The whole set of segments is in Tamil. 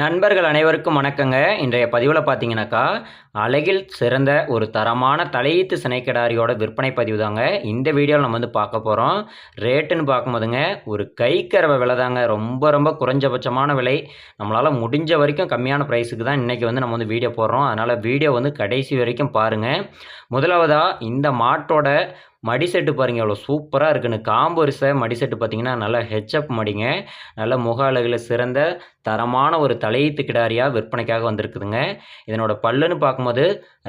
நண்பர்கள் அனைவருக்கும் வணக்கங்க. இன்றைய பதிவில் பார்த்தீங்கன்னாக்கா அழகில் சிறந்த ஒரு தரமான தலையீத்து சினைக்கிடாரியோட விற்பனை பதிவு தாங்க. இந்த வீடியோவில் நம்ம வந்து பார்க்க போகிறோம் ரேட்டுன்னு பார்க்கும்போதுங்க ஒரு கைக்கறவை விலை தாங்க ரொம்ப ரொம்ப குறைஞ்சபட்சமான விலை. நம்மளால் முடிஞ்ச வரைக்கும் கம்மியான ப்ரைஸுக்கு தான் இன்றைக்கி வந்து நம்ம வந்து வீடியோ போடுறோம். அதனால் வீடியோ வந்து கடைசி வரைக்கும் பாருங்கள் முதலாவதாக இந்த மாட்டோட மடி செட்டு பாருங்கள் எவ்வளோ சூப்பராக இருக்குன்னு. காம்பரிசை மடி செட்டு பார்த்தீங்கன்னா நல்லா ஹெச்அப் மடிங்க. நல்ல முக அழகில் சிறந்த தரமான ஒரு தலையீத்து கிடாரியாக விற்பனைக்காக வந்திருக்குதுங்க. இதனோட பல்லுன்னு பார்க்கும்போது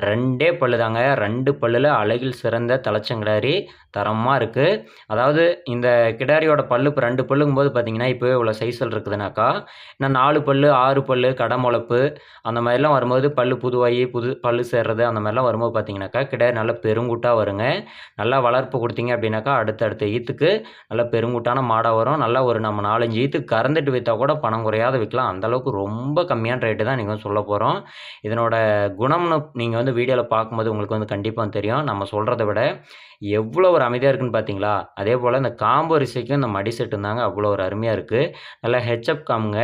ரெண்டே பல்லு தாங்க ரெண்டு பல்லில் அழகில் சிறந்த தலைச்சங்கிடாரி தரமாக இருக்குது அதாவது இந்த கிடாரியோட பல்லு இப்போ ரெண்டு பல்லுங்கும்போது பார்த்தீங்கன்னா இப்போவே இவ்வளோ சைஸில் இருக்குதுனாக்கா இன்னும் நாலு பல்லு ஆறு பல்லு கடமுளப்பு அந்த மாதிரிலாம் வரும்போது பல் புதுவாகி புது பல்லு சேர்றது அந்த மாதிரிலாம் வரும்போது பார்த்தீங்கன்னாக்கா கிடாரி நல்லா பெருங்குட்டாக வருங்க. நல்லா வளர்ப்பு கொடுத்தீங்க அப்படின்னாக்கா அடுத்தடுத்த ஈத்துக்கு நல்லா பெருங்குட்டான மாடாக வரும். நல்லா ஒரு நம்ம நாலஞ்சு ஈத்துக்கு கறந்துட்டு விற்றா கூட பணம் குறையாத விற்கலாம். அந்தளவுக்கு ரொம்ப கம்மியான ரேட்டு தான் நீங்கள் சொல்ல போகிறோம் இதனோட குணம்னு நீங்கள் வந்து வீடியோவில் பார்க்கும்போது உங்களுக்கு வந்து கண்டிப்பாக தெரியும். நம்ம சொல்கிறத விட எவ்வளோ ஒரு அமைதியாக இருக்குன்னு பார்த்தீங்களா அதே போல் இந்த காம்பு ரிசைக்கும் இந்த மடி செட்டு தாங்க அவ்வளோ ஒரு அருமையாக இருக்குது நல்லா ஹெச்அப் காமுங்க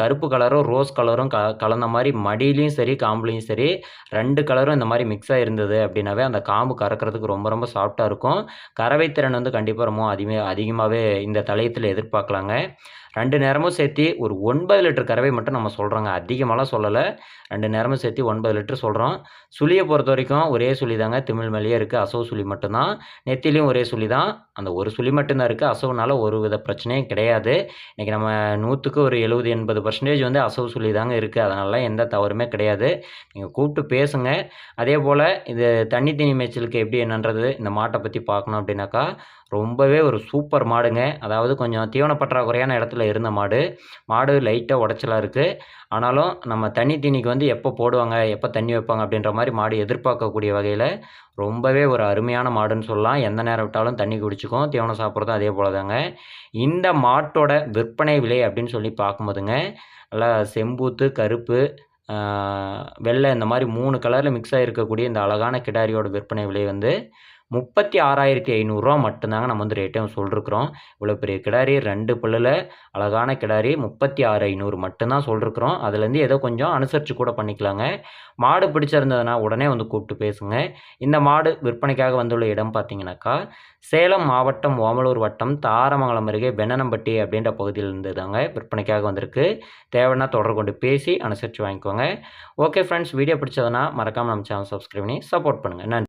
கருப்பு கலரும் ரோஸ் கலரும் க கலந்த மாதிரி மடியிலையும் சரி காம்புலையும் சரி ரெண்டு கலரும் இந்த மாதிரி மிக்ஸ் ஆகிருந்தது அப்படின்னாவே அந்த காம்பு கறக்கிறதுக்கு ரொம்ப ரொம்ப சாஃப்டாக இருக்கும். கறவை திறன் வந்து கண்டிப்பாக ரொம்ப அதிகமாக அதிகமாகவே இந்த தலையத்தில் எதிர்பார்க்கலாங்க. ரெண்டு நேரமும் சேர்த்து ஒரு ஒன்பது லிட்டர் கறவை மட்டும் நம்ம சொல்கிறோங்க அதிகமாகலாம் சொல்லலை. ரெண்டு நேரமும் சேர்த்து ஒன்பது லிட்டர் சொல்கிறோம் சுழியை பொறுத்த வரைக்கும் ஒரே சுழி தாங்க. திமிழ் மேலேயே இருக்குது அசவு சுழி மட்டும்தான். நெத்திலையும் ஒரே சுழி தான். அந்த ஒரு சுழி மட்டும்தான் இருக்குது அசவுனால ஒரு வித பிரச்சனையும் கிடையாது. இன்றைக்கி நம்ம நூற்றுக்கு ஒரு எழுபது எண்பது பர்சன்டேஜ் வந்து அசவு சுழி தாங்க இருக்குது அதனால எந்த தவறுமே கிடையாது. நீங்கள் கூப்பிட்டு பேசுங்க. அதே போல் இது தண்ணி தண்ணி மேய்ச்சலுக்கு எப்படி என்னன்றது இந்த மாட்டை பற்றி பார்க்கணும் அப்படின்னாக்கா ரொம்பவே ஒரு சூப்பர் மாடுங்க. அதாவது கொஞ்சம் தீவன பற்றாக்குறையான இடத்துல இருந்த மாடு. மாடு லைட்டாக உடச்சலாக இருக்குது ஆனாலும் நம்ம தண்ணி தீனிக்கு வந்து எப்போ போடுவாங்க எப்போ தண்ணி வைப்பாங்க அப்படின்ற மாதிரி மாடு எதிர்பார்க்கக்கூடிய வகையில் ரொம்பவே ஒரு அருமையான மாடுன்னு சொல்லலாம். எந்த நேரம் விட்டாலும் தண்ணி குடிச்சிக்கும் தீவனம் சாப்பிட்றதும் அதே போல் தாங்க இந்த மாட்டோட விற்பனை விலை அப்படின்னு சொல்லி பார்க்கும்போதுங்க நல்லா செம்பூத்து கருப்பு வெள்ளை இந்த மாதிரி மூணு கலரில் மிக்ஸ் ஆகிருக்கக்கூடிய இந்த அழகான கிடாரியோட விற்பனை விலை வந்து முப்பத்தி ஆறாயிரத்தி ஐநூறுரூவா மட்டும்தாங்க நம்ம வந்து ரேட்டையும் சொல்லிருக்கிறோம். இவ்வளோ பெரிய கிடாரி ரெண்டு பல்லில் அழகான கிடாரி முப்பத்தி ஆறு ஐநூறு மட்டும்தான் சொல்லிருக்கிறோம். அதுலேருந்து ஏதோ கொஞ்சம் அனுசரித்து கூட பண்ணிக்கலாங்க. மாடு பிடிச்சிருந்ததுன்னா உடனே வந்து கூப்பிட்டு பேசுங்க. இந்த மாடு விற்பனைக்காக வந்துள்ள இடம் பார்த்தீங்கன்னாக்கா சேலம் மாவட்டம் ஓமலூர் வட்டம் தாரமங்கலம் அருகே வெண்ணனம்பட்டி அப்படின்ற பகுதியில் இருந்து தாங்க விற்பனைக்காக வந்திருக்கு. தேவைன்னா தொடர்பு கொண்டு பேசி அனுசரித்து வாங்கிக்கோங்க. ஓகே ஃப்ரெண்ட்ஸ் வீடியோ பிடிச்சதுன்னா மறக்காமல் நம்ம சேனல் சப்ஸ்கிரைப் பண்ணி சப்போர்ட் பண்ணுங்கள் நன்றி.